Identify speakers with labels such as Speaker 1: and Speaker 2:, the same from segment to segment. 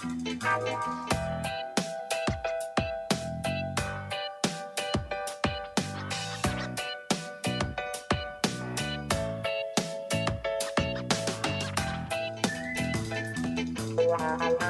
Speaker 1: Iya, Bye.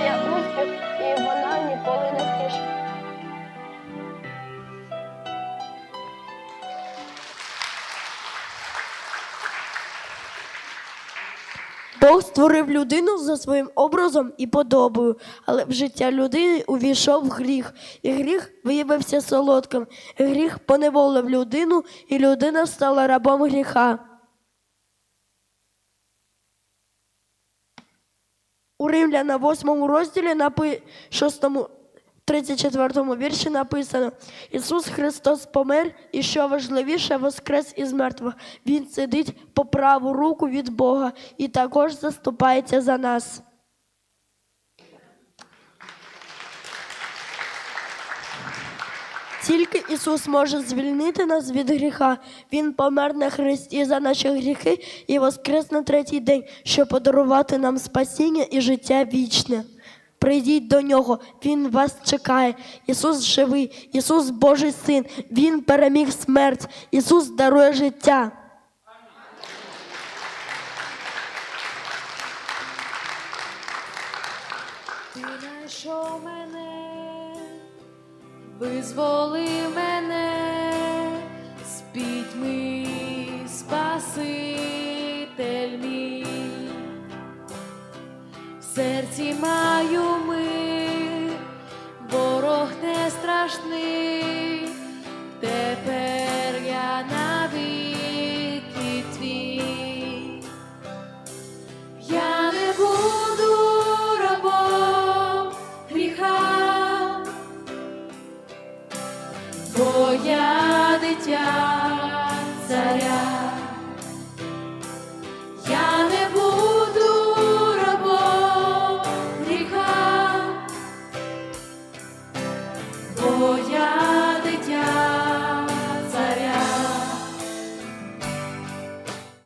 Speaker 1: має успіх, і вона ніколи не грішить.
Speaker 2: Бог створив людину за своїм образом і подобою, але в життя людини увійшов гріх, і гріх виявився солодким. Гріх поневолив людину, і людина стала рабом гріха. У Римляна 8 розділі на 6 34 вірші написано: Ісус Христос помер, і що важливіше, воскрес із мертвих. Він сидить по праву руку від Бога і також заступається за нас. Тільки Ісус може звільнити нас від гріха. Він помер на хресті за наші гріхи і воскрес на третій день, щоб подарувати нам спасіння і життя вічне. Прийдіть до нього, Він вас чекає. Ісус живий, Ісус Божий Син, Він переміг смерть, Ісус дарує життя.
Speaker 3: Ти знайшов мене, визволив мене з пітьми, спаситель мій. В серці маю мир, ворог не страшний, я дитя